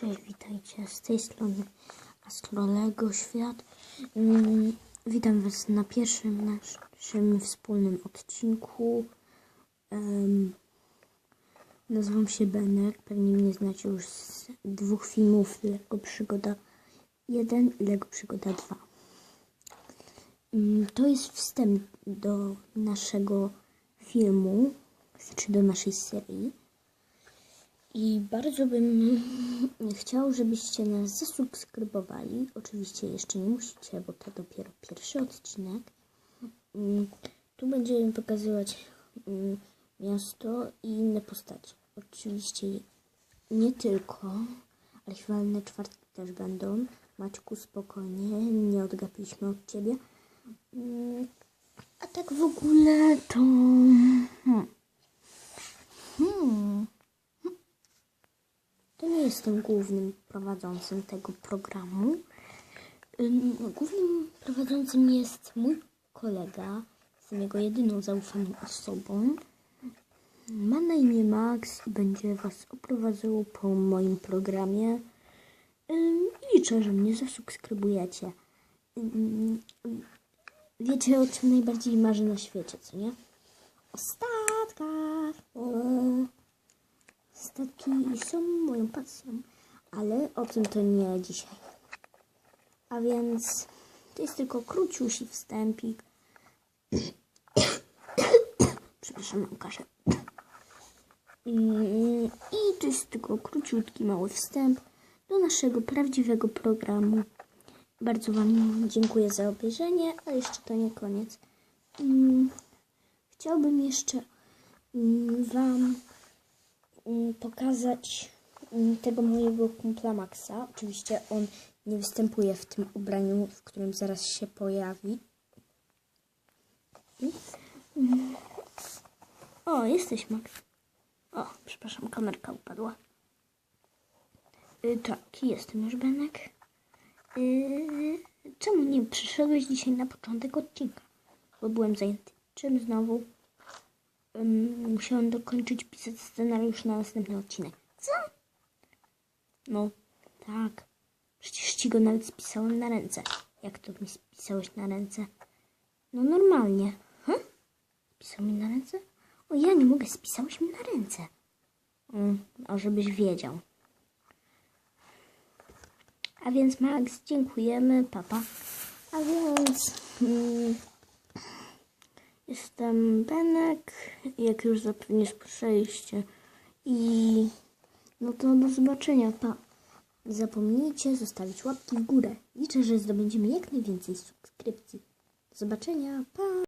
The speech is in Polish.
Cześć, witajcie z tej strony Astrolego Świat. Mm, witam Was na pierwszym naszym wspólnym odcinku. Nazywam się Benek, pewnie mnie znacie już z dwóch filmów Lego Przygoda 1 i Lego Przygoda 2. Mm, to jest wstęp do naszego filmu, czy do naszej serii. I bardzo bym chciał, żebyście nas zasubskrybowali. Oczywiście jeszcze nie musicie, bo to dopiero pierwszy odcinek. Mm, Tu będziemy pokazywać mm, miasto i inne postacie. Oczywiście nie tylko, archiwalne czwartki też będą. Maćku, spokojnie, nie odgapiliśmy od ciebie. Mm, A tak w ogóle to... Hmm. Hmm. To nie jestem głównym prowadzącym tego programu. Ym, Głównym prowadzącym jest mój kolega. Jestem jego jedyną zaufaną osobą. Ma na imię Max i będzie Was oprowadzał po moim programie. Liczę, że mnie zasubskrybujecie. Wiecie, o czym najbardziej marzę na świecie, co nie? O statkach. Są moją pasją, ale o tym to nie dzisiaj. A więc to jest tylko króciusi wstępik. Przepraszam, mam I to jest tylko króciutki, mały wstęp do naszego prawdziwego programu. Bardzo Wam dziękuję za obejrzenie, a jeszcze to nie koniec. Mm, Chciałbym jeszcze mm, Wam pokazać mm, tego mojego kumpla Maxa. Oczywiście on nie występuje w tym ubraniu, w którym zaraz się pojawi. O, jesteś Max. O, przepraszam, kamerka upadła. Y, tak, jestem już Benek. Y, czemu nie przyszedłeś dzisiaj na początek odcinka? Bo byłem zajęty. Czym znowu? Ym, musiałem dokończyć pisać scenariusz na następny odcinek. Co? No, tak. Przecież ci go nawet spisałem na ręce. Jak to mi spisałeś na ręce? No normalnie. Hm? Spisał mi na ręce? O, ja nie mogę, spisałeś mi na ręce. Mm, a żebyś wiedział. A więc Max, dziękujemy, papa. A więc... Mm, Jestem Benek, jak już zapewne słyszeliście. I no to do zobaczenia, pa. Nie zapomnijcie zostawić łapki w górę. Liczę, że zdobędziemy jak najwięcej subskrypcji. Do zobaczenia, pa.